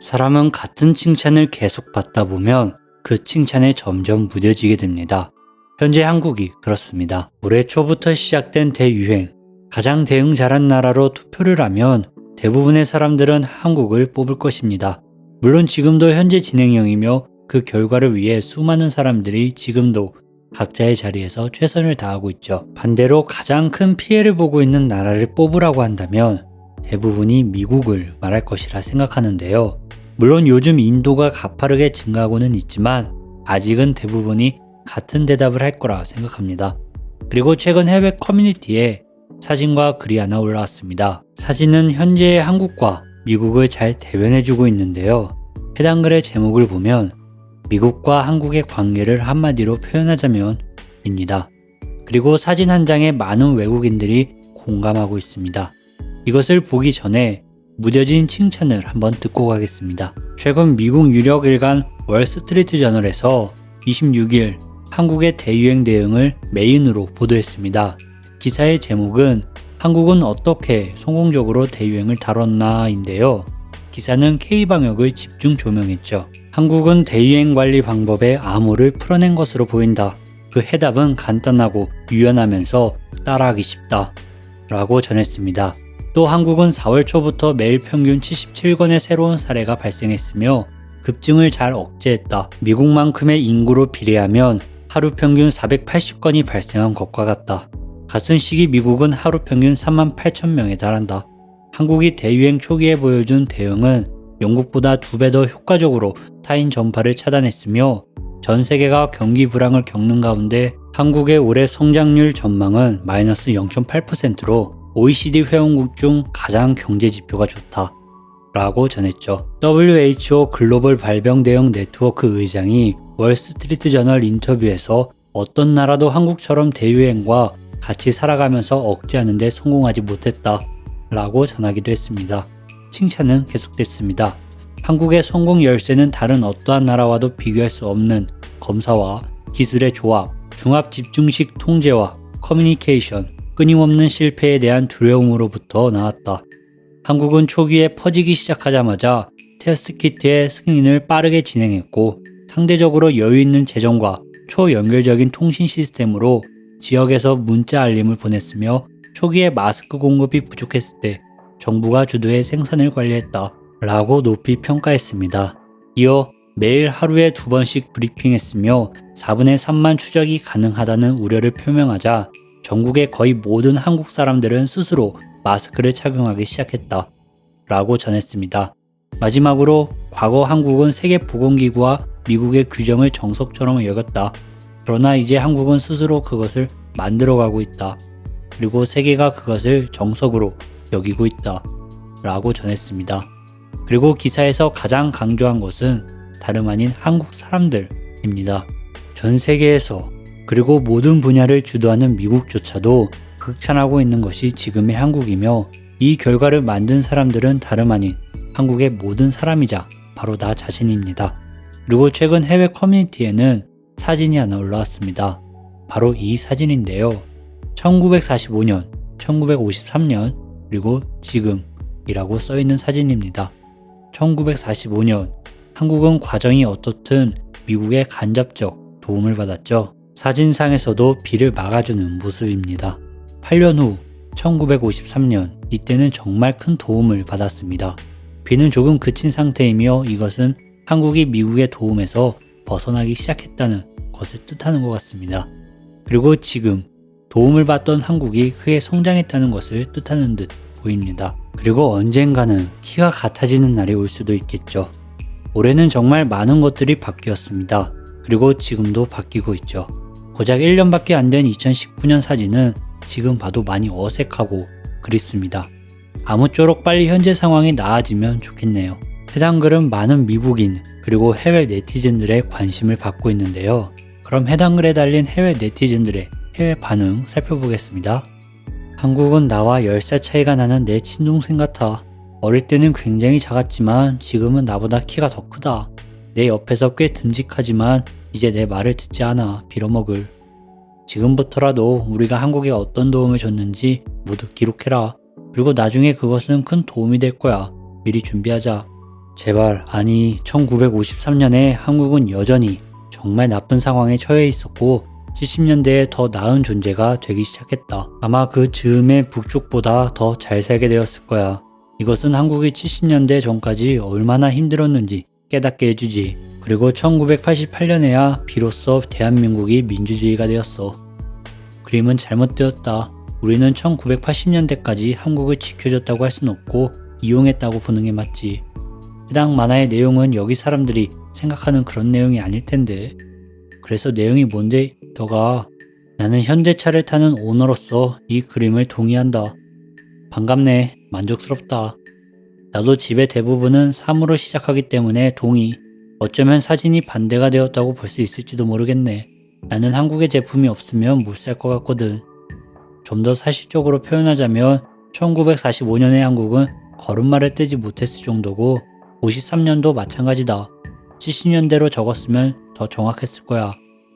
사람은 같은 칭찬을 계속 받다 보면 그 칭찬에 점점 무뎌지게 됩니다. 현재 한국이 그렇습니다. 올해 초부터 시작된 대유행. 가장 대응 잘한 나라로 투표를 하면 대부분의 사람들은 한국을 뽑을 것입니다. 물론 지금도 현재 진행형이며 그 결과를 위해 수많은 사람들이 지금도 각자의 자리에서 최선을 다하고 있죠. 반대로 가장 큰 피해를 보고 있는 나라를 뽑으라고 한다면 대부분이 미국을 말할 것이라 생각하는데요. 물론 요즘 인도가 가파르게 증가하고는 있지만 아직은 대부분이 같은 대답을 할 거라 생각합니다. 그리고 최근 해외 커뮤니티에 사진과 글이 하나 올라왔습니다. 사진은 현재의 한국과 미국을 잘 대변해주고 있는데요. 해당 글의 제목을 보면 미국과 한국의 관계를 한마디로 표현하자면 입니다. 그리고 사진 한 장에 많은 외국인들이 공감하고 있습니다. 이것을 보기 전에 무뎌진 칭찬을 한번 듣고 가겠습니다. 최근 미국 유력 일간 월스트리트 저널에서 26일 한국의 대유행 대응을 메인으로 보도했습니다. 기사의 제목은 한국은 어떻게 성공적으로 대유행을 다뤘나인데요. 기사는 K방역을 집중 조명했죠. 한국은 대유행 관리 방법에 암호를 풀어낸 것으로 보인다. 그 해답은 간단하고 유연하면서 따라하기 쉽다. 라고 전했습니다. 또 한국은 4월 초부터 매일 평균 77건의 새로운 사례가 발생했으며 급증을 잘 억제했다. 미국만큼의 인구로 비례하면 하루 평균 480건이 발생한 것과 같다. 같은 시기 미국은 하루 평균 3만 8천 명에 달한다. 한국이 대유행 초기에 보여준 대응은 영국보다 두 배 더 효과적으로 타인 전파를 차단했으며 전 세계가 경기 불황을 겪는 가운데 한국의 올해 성장률 전망은 마이너스 0.8%로 OECD 회원국 중 가장 경제 지표가 좋다. 라고 전했죠. WHO 글로벌 발병 대응 네트워크 의장이 월스트리트 저널 인터뷰에서 어떤 나라도 한국처럼 대유행과 같이 살아가면서 억제하는 데 성공하지 못했다. 라고 전하기도 했습니다. 칭찬은 계속됐습니다. 한국의 성공 열쇠는 다른 어떠한 나라와도 비교할 수 없는 검사와 기술의 조합, 중압 집중식 통제와 커뮤니케이션, 끊임없는 실패에 대한 두려움으로부터 나왔다. 한국은 초기에 퍼지기 시작하자마자 테스트 키트의 승인을 빠르게 진행했고 상대적으로 여유 있는 재정과 초연결적인 통신 시스템으로 지역에서 문자 알림을 보냈으며 초기에 마스크 공급이 부족했을 때 정부가 주도해 생산을 관리했다. 라고 높이 평가했습니다. 이어 매일 하루에 두 번씩 브리핑했으며 4분의 3만 추적이 가능하다는 우려를 표명하자 전국의 거의 모든 한국 사람들은 스스로 마스크를 착용하기 시작했다. 라고 전했습니다. 마지막으로 과거 한국은 세계보건기구와 미국의 규정을 정석처럼 여겼다. 그러나 이제 한국은 스스로 그것을 만들어가고 있다. 그리고 세계가 그것을 정석으로 여기고 있다. 라고 전했습니다. 그리고 기사에서 가장 강조한 것은 다름 아닌 한국 사람들입니다. 전 세계에서 그리고 모든 분야를 주도하는 미국조차도 극찬하고 있는 것이 지금의 한국이며 이 결과를 만든 사람들은 다름 아닌 한국의 모든 사람이자 바로 나 자신입니다. 그리고 최근 해외 커뮤니티에는 사진이 하나 올라왔습니다. 바로 이 사진인데요. 1945년, 1953년, 그리고 지금이라고 써 있는 사진입니다. 1945년, 한국은 과정이 어떻든 미국의 간접적 도움을 받았죠. 사진상에서도 비를 막아주는 모습입니다. 8년 후 1953년 이때는 정말 큰 도움을 받았습니다. 비는 조금 그친 상태이며 이것은 한국이 미국의 도움에서 벗어나기 시작했다는 것을 뜻하는 것 같습니다. 그리고 지금 도움을 받던 한국이 크게 성장했다는 것을 뜻하는 듯 보입니다. 그리고 언젠가는 키가 같아지는 날이 올 수도 있겠죠. 올해는 정말 많은 것들이 바뀌었습니다. 그리고 지금도 바뀌고 있죠. 고작 1년밖에 안 된 2019년 사진은 지금 봐도 많이 어색하고 그립습니다. 아무쪼록 빨리 현재 상황이 나아지면 좋겠네요. 해당 글은 많은 미국인 그리고 해외 네티즌들의 관심을 받고 있는데요. 그럼 해당 글에 달린 해외 네티즌들의 해외 반응 살펴보겠습니다. 한국은 나와 10살 차이가 나는 내 친동생 같아. 어릴 때는 굉장히 작았지만 지금은 나보다 키가 더 크다. 내 옆에서 꽤 듬직하지만 이제 내 말을 듣지 않아 빌어먹을. 지금부터라도 우리가 한국에 어떤 도움을 줬는지 모두 기록해라. 그리고 나중에 그것은 큰 도움이 될 거야. 미리 준비하자. 제발 아니 1953년에 한국은 여전히 정말 나쁜 상황에 처해 있었고 70년대에 더 나은 존재가 되기 시작했다. 아마 그 즈음에 북쪽보다 더 잘 살게 되었을 거야. 이것은 한국이 70년대 전까지 얼마나 힘들었는지 깨닫게 해주지. 그리고 1988년에야 비로소 대한민국이 민주주의가 되었어. 그림은 잘못되었다. 우리는 1980년대까지 한국을 지켜줬다고 할 순 없고 이용했다고 보는 게 맞지. 해당 만화의 내용은 여기 사람들이 생각하는 그런 내용이 아닐 텐데. 그래서 내용이 뭔데 너가 나는 현대차를 타는 오너로서 이 그림을 동의한다. 반갑네. 만족스럽다. 나도 집의 대부분은 3으로 시작하기 때문에 동의. 어쩌면 사진이 반대가 되었다고 볼 수 있을지도 모르겠네. 나는 한국의 제품이 없으면 못 살 것 같거든. 좀 더 사실적으로 표현하자면 1945년의 한국은 걸음마를 떼지 못했을 정도고 53년도 마찬가지다. 70년대로 적었으면 더 정확했을 거야.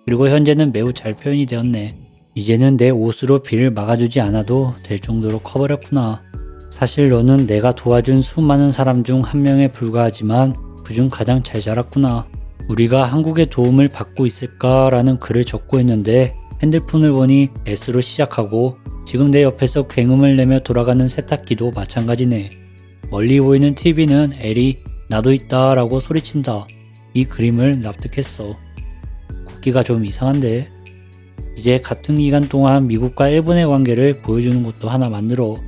그리고 현재는 매우 잘 표현이 되었네. 이제는 내 옷으로 비를 막아주지 않아도 될 정도로 커버렸구나. 사실 너는 내가 도와준 수많은 사람 중 한 명에 불과하지만 그중 가장 잘 자랐구나. 우리가 한국의 도움을 받고 있을까라는 글을 적고 있는데 핸드폰을 보니 S로 시작하고 지금 내 옆에서 굉음을 내며 돌아가는 세탁기도 마찬가지네. 멀리 보이는 TV는 L이 나도 있다 라고 소리친다. 이 그림을 납득했어. 국기가 좀 이상한데. 이제 같은 기간 동안 미국과 일본의 관계를 보여주는 것도 하나 만들어.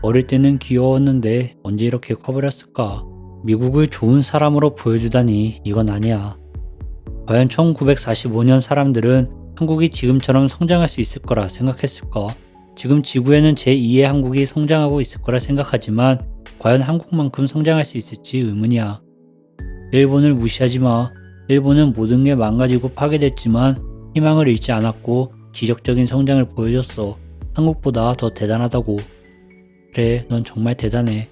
어릴 때는 귀여웠는데 언제 이렇게 커버렸을까? 미국을 좋은 사람으로 보여주다니 이건 아니야. 과연 1945년 사람들은 한국이 지금처럼 성장할 수 있을 거라 생각했을까? 지금 지구에는 제2의 한국이 성장하고 있을 거라 생각하지만 과연 한국만큼 성장할 수 있을지 의문이야. 일본을 무시하지 마. 일본은 모든 게 망가지고 파괴됐지만 희망을 잃지 않았고 기적적인 성장을 보여줬어. 한국보다 더 대단하다고. 그래, 넌 정말 대단해.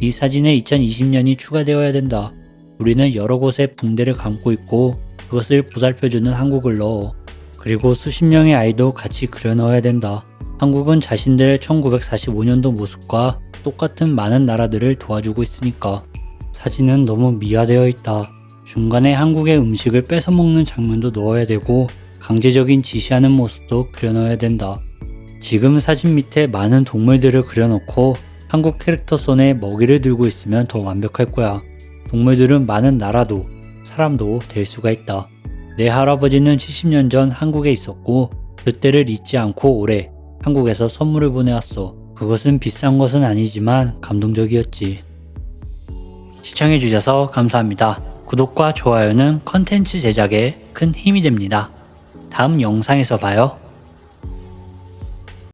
이 사진에 2020년이 추가되어야 된다. 우리는 여러 곳에 붕대를 감고 있고 그것을 보살펴주는 한국을 넣어. 그리고 수십 명의 아이도 같이 그려 넣어야 된다. 한국은 자신들의 1945년도 모습과 똑같은 많은 나라들을 도와주고 있으니까. 사진은 너무 미화되어 있다. 중간에 한국의 음식을 뺏어 먹는 장면도 넣어야 되고 강제적인 지시하는 모습도 그려 넣어야 된다. 지금 사진 밑에 많은 동물들을 그려놓고 한국 캐릭터 손에 먹이를 들고 있으면 더 완벽할 거야. 동물들은 많은 나라도 사람도 될 수가 있다. 내 할아버지는 70년 전 한국에 있었고 그때를 잊지 않고 올해 한국에서 선물을 보내왔어. 그것은 비싼 것은 아니지만 감동적이었지. 시청해주셔서 감사합니다. 구독과 좋아요는 컨텐츠 제작에 큰 힘이 됩니다. 다음 영상에서 봐요.